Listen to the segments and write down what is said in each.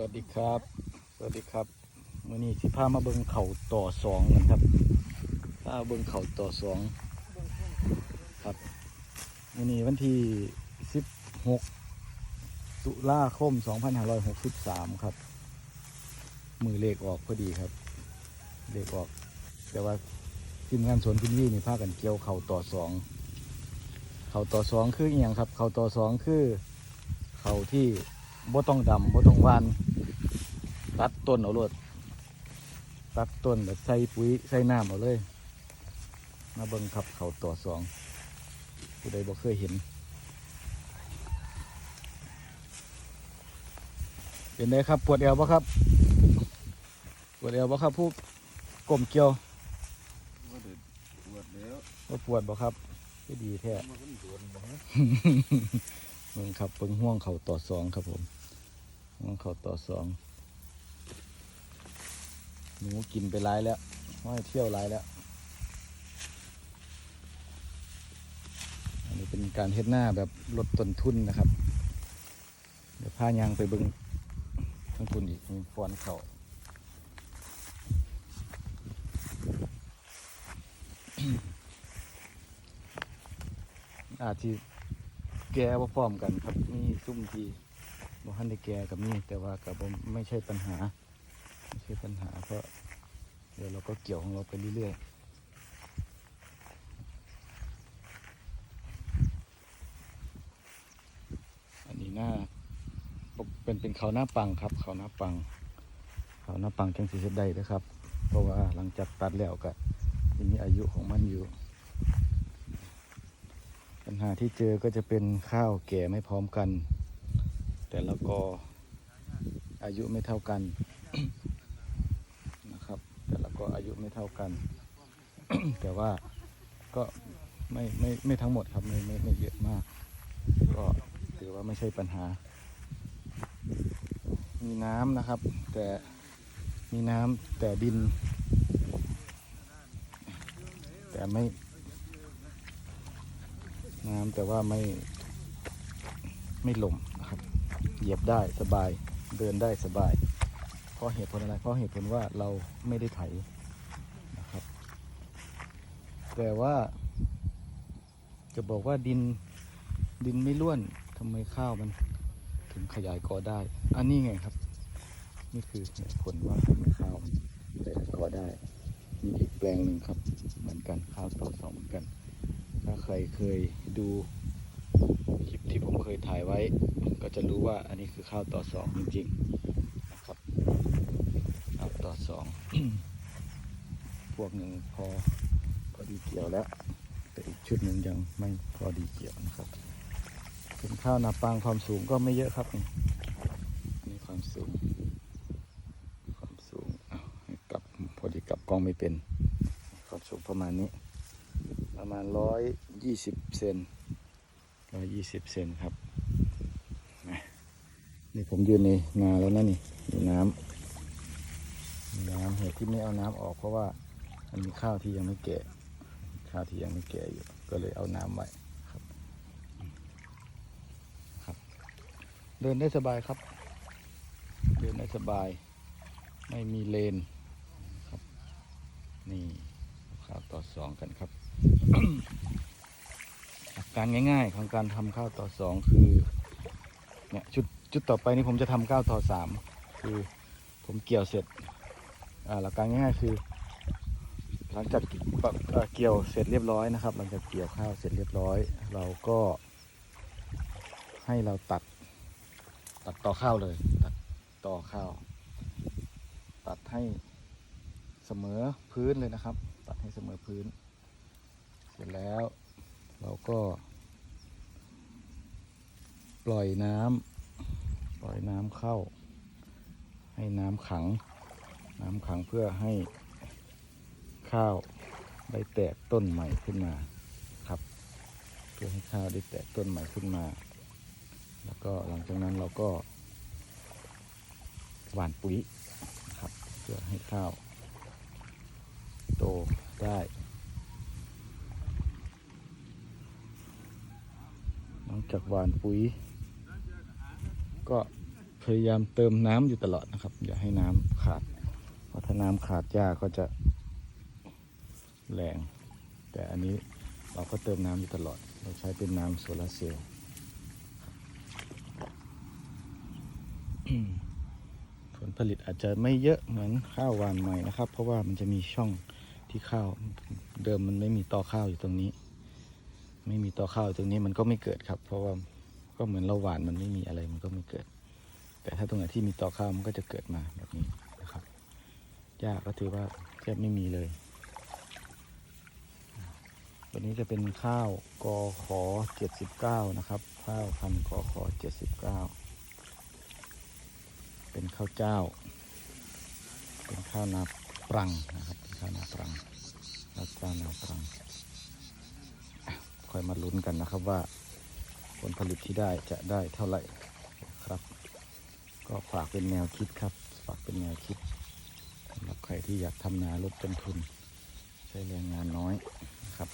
วัสดีครับ สวัสดีครับมื่อนี้สิพามาเบิงเข่าต่อสองกันครับพาเบิงเข่าต่อสองครับมื่อนี้วันที่สิบหกตุลาคมสองพันห้าร้อยหกสิบสามครับ มือเลขออกพอดีครับ เลขออก แต่ว่าทีมงานสวนพินวี่นี่พากันเกี่ยวเข่าต่อสองเข่าต่อสองคืออย่างครับ เข่าต่อสองคือ เข่าที่ บ่ต้องดำบ่ต้องหวานตัดต้นเอาโลดตัดต้นแบบใส่ปุ๋ยใส่น้ำเอาเลย มาเบิ่งครับเขาต่อสองผู้ใดบ่เคยเห็นเป็นไงครับ ปวดเอวบ่ครับ ปวดเอวบ่ครับผู้กลมเกี่ยวว่าเด็ดปวดแล้วบ่ปวดบ่ครับก็ดีแท้ มันก็โดนบ่ฮะเบิ่งครับเบิ่งห่วงเข่าต่อสองครับผมห่วงเข่าต่อสองหนูกินไปหลายแล้วว่าให้เที่ยวหลายแล้ว อันนี้เป็นการเฮ็ดหน้าแบบลดต้นทุนนะครับ เดี๋ยวพายางไปเบิ่งทั้งคุณอีกมีฟอนเข่าอาจจะ แก่บ่พร้อมกันครับมีซุ่มที่บ่ทันได้แก่กับนี่แต่ว่ากับผมไม่ใช่ปัญหาไม่ใช่ปัญหาเพราะเดี๋ยวเราก็เกี่ยวของเราไปเรื่อยๆอันนี้หน้าเป็นเป็นเขาหน้าปังครับ เขาหน้าปัง เขาหน้าปังจังสีเฮ็ดได้นะครับ เพราะว่าหลังจากตัดแล้วก็ยังมีอายุของมันอยู่ ปัญหาที่เจอก็จะเป็นข้าวแก่ไม่พร้อมกัน แต่ละกออายุไม่เท่ากันนะครับ แต่ละก็อายุไม่เท่ากัน แต่ว่าก็ไม่ไม่ไม่ทั้งหมดครับไม่ไม่ไม่เยอะมาก ก็ถือว่าไม่ใช่ปัญหา มีน้ำนะครับ แต่มีน้ำแต่ดิน แต่ไม่ น้ำแต่ว่าไม่ไม่หล่มนะครับ เหยียบได้สบายเดินได้สบาย เพราะเหตุผลอะไร เพราะเหตุผลว่าเราไม่ได้ไถนะครับ แต่ว่าจะบอกว่าดินดินไม่ร่วนทำไมข้าวมันถึงขยายกอได้ อันนี้ไงครับ นี่คือเหตุผลว่าทำไมข้าวขยายกอได้ มีอีกแปลงหนึ่งครับ เหมือนกันข้าวต่อสองเหมือนกันาใครเคยดูคลิปที่ผมเคยถ่ายไว้ ก็จะรู้ว่าอันนี้คือข้าวต่อสองจริงๆนะครับข้าวต่อสองพวกหนึ่งพอพอดีเกี่ยวแล้ว แต่อีกชุดหนึ่งยังไม่พอดีเกี่ยวนะครับเป็นข้าวนาปังความสูงก็ไม่เยอะครับนี่นี่ความสูง ความสูงอ้าวให้กลับพอดีกลับกล้องไม่เป็น ความสูงประมาณนี้ ประมาณร้อยยี่สิบเซนร้อยยี่สิบเซนครับนะนี่ผมยืนในนาแล้วนะนี่มีน้ำมีน้ำเหตุที่ไม่เอาน้ำออกเพราะว่ามันมีข้าวที่ยังไม่แก่ ข้าวที่ยังไม่แก่อยู่ ก็เลยเอาน้ำไว้ครับครับ เดินได้สบายครับ เดินได้สบาย ไม่มีเลนครับ นี่ข้าวต่อสองกันครับ หลักการง่ายๆ ของการทำข้าวต่อสองคือเนี่ยชุดชุดต่อไปนี้ผมจะทำข้าวต่อสามคือผมเกี่ยวเสร็จหลักการง่ายๆ คือ หลังจากเกี่ยวเสร็จเรียบร้อยนะครับ หลังจากเกี่ยวข้าวเสร็จเรียบร้อย เราก็ให้เราตัดตัดต่อข้าวเลย ตัดต่อข้าว ตัดให้เสมอพื้นเลยนะครับ ตัดให้เสมอพื้น เสร็จแล้วเราก็ ปล่อยน้ำปล่อยน้ำเข้า ให้น้ำขัง น้ำขังเพื่อให้ข้าวได้แตกต้นใหม่ขึ้นมาครับ เพื่อให้ข้าวได้แตกต้นใหม่ขึ้นมา แล้วก็หลังจากนั้นเราก็หว่านปุ๋ยครับเพื่อให้ข้าว โตได้ ห ลังจากหวานปุ๋ย ก็พยายามเติมน้ำอยู่ตลอดนะครับ อย่าให้น้ำขาดเพราะถ้าน้ำขาดหญ้าก็จะแรง แต่อันนี้เราก็เติมน้ำอยู่ตลอด เราใช้เป็นน้ำโซลาร์เซลล์ผลผลิตอาจจะไม่เยอะเหมือนข้าวหวานใหม่นะครับ เพราะว่ามันจะมีช่องที่ข้าวเดิมมันไม่มีตอข้าวอยู่ตรงนี้ ไม่มีตอข้าวตรงนี้มันก็ไม่เกิดครับ เพราะว่าก็เหมือนเราหวานมันไม่มีอะไรมันก็ไม่เกิด แต่ถ้าตรงไหนที่มีตอข้าวมันก็จะเกิดมาแบบนี้นะครับหญ้าก็ถือว่าแทบไม่มีเลยตัวนี้จะเป็นข้าวกอขอ79นะครับ ข้าวพันกอขอ79เป็นข้าวเจ้า เป็นข้าวนาปรังนะครับเป็นข้าวนาปรังข้าวเจ้านาปรัง คอยมาลุ้นกันนะครับว่าผลผลิตที่ได้จะได้เท่าไหร่ครับ ก็ฝากเป็นแนวคิดครับ ฝากเป็นแนวคิดสำหรับใครที่อยากทำนาลดต้นทุน ใช้แรงงานน้อยนะครับ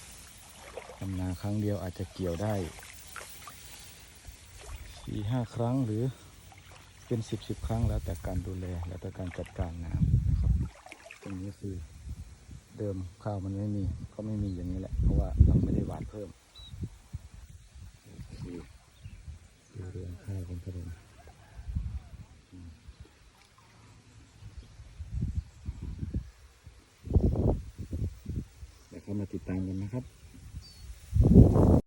ทำนาครั้งเดียวอาจจะเกี่ยวได้สี่ห้าครั้งหรือเป็นสิบสิบครั้งแล้วแต่การดูแลแล้วแต่การจัดการน้ำนะครับตรงนี้คือเดิมข้าวมันไม่มีก็ไม่มีอย่างนี้แหละ เพราะว่าเราไม่ได้หวานเพิ่มดูดู เรื่องข้าวเป็นประเด็นอืมเดี๋ยวเข้ามาติดตามกันนะครับ